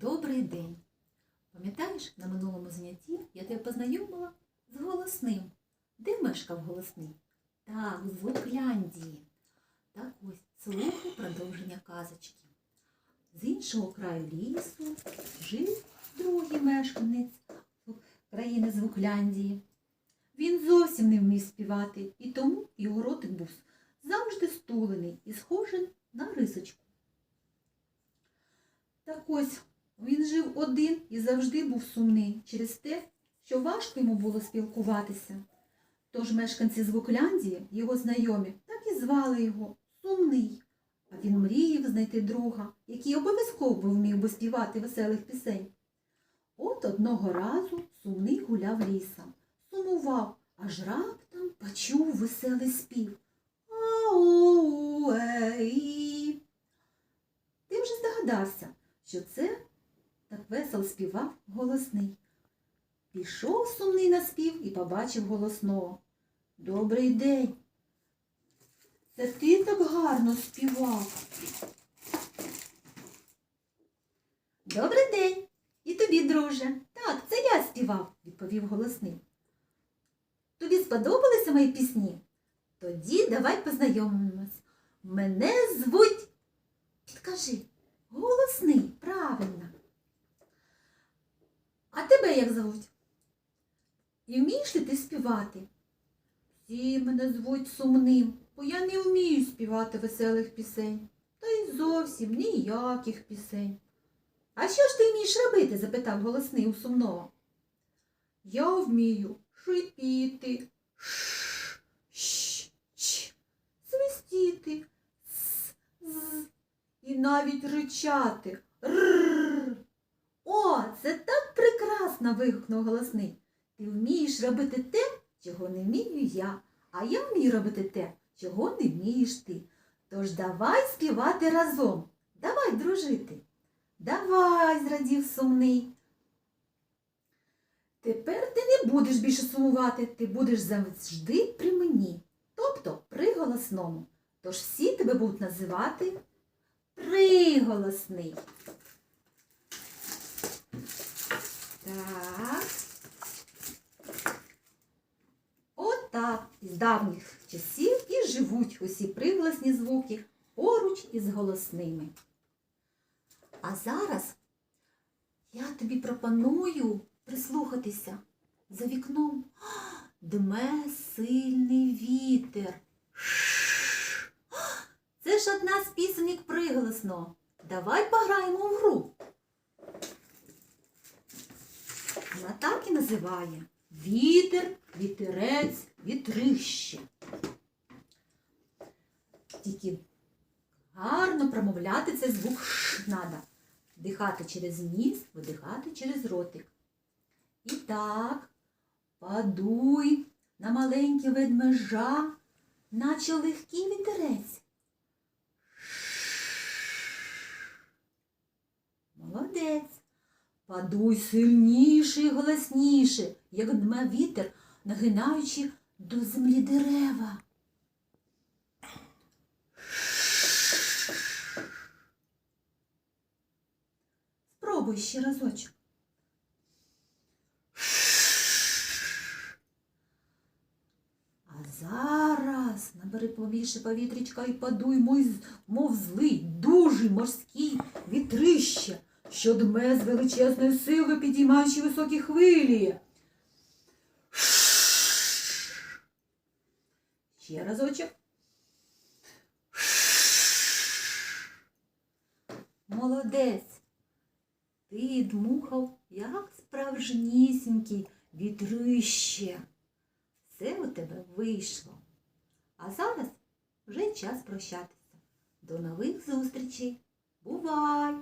Добрий день! Пам'ятаєш, на минулому занятті я тебе познайомила з голосним. Де мешкав голосний? Так, в Звукляндії. Так ось, слухай продовження казочки. З іншого краю лісу жив другий мешканець країни Звукляндії. Він зовсім не вмів співати, і тому його ротик був завжди стулений і схожий на рисочку. Так ось один і завжди був сумний через те, що важко йому було спілкуватися. Тож мешканці Звукляндії, його знайомі, так і звали його Сумний. А він мріяв знайти друга, який обов'язково вмів би співати веселих пісень. От одного разу сумний гуляв лісом, сумував, аж раптом почув веселий спів. Ти вже здогадався, що це так весело співав голосний. Пішов сумний на спів і побачив голосного. Добрий день. Це ти так гарно співав. Добрий день. І тобі, друже. Так, це я співав, відповів голосний. Тобі сподобалися мої пісні? Тоді давай познайомимось. Мене звуть. Підкажи, голосний, правильно. А тебе як звуть? І вмієш ли ти співати? Всі мене звуть сумним, бо я не вмію співати веселих пісень. Та й зовсім ніяких пісень. А що ж ти вмієш робити? запитав голосний у сумного. Я вмію шипіти, ш, ч, свистіти, с, з, і навіть ричати. Рррр. О, це так прекрасно. вигукнув голосний. Ти вмієш робити те, чого не вмію я, а я вмію робити те, чого не вмієш ти. Тож давай співати разом. Давай дружити. Давай, зрадів сумний. Тепер ти не будеш більше сумувати, ти будеш завжди при мені, тобто при голосному. Тож всі тебе будуть називати приголосний. Так. Отак із давніх часів і живуть усі приголосні звуки поруч із голосними. А зараз я тобі пропоную прислухатися за вікном. Дме сильний вітер. Ш. Це ж одна з пісеньок приголосно. Давай пограємо в гру. Вона так і називає вітер, вітерець, вітрище. Тільки гарно промовляти цей звук ш надо. Вдихати через ніс, видихати через ротик. І так, падуй на маленьке ведмежа, наче легкий вітерець. Молодець. Падуй сильніше і голосніше, як дме вітер, нагинаючи до землі дерева. Спробуй ще разочок. А зараз набери повіше повітрячка і з- мов злий, дужий морський вітрище, що дме з величезною силою, підіймаючи високі хвилі. Ще разочок. Молодець. Ти дмухав, як справжнісінький вітрище. Все у тебе вийшло. А зараз вже час прощатися. До нових зустрічей. Бувай!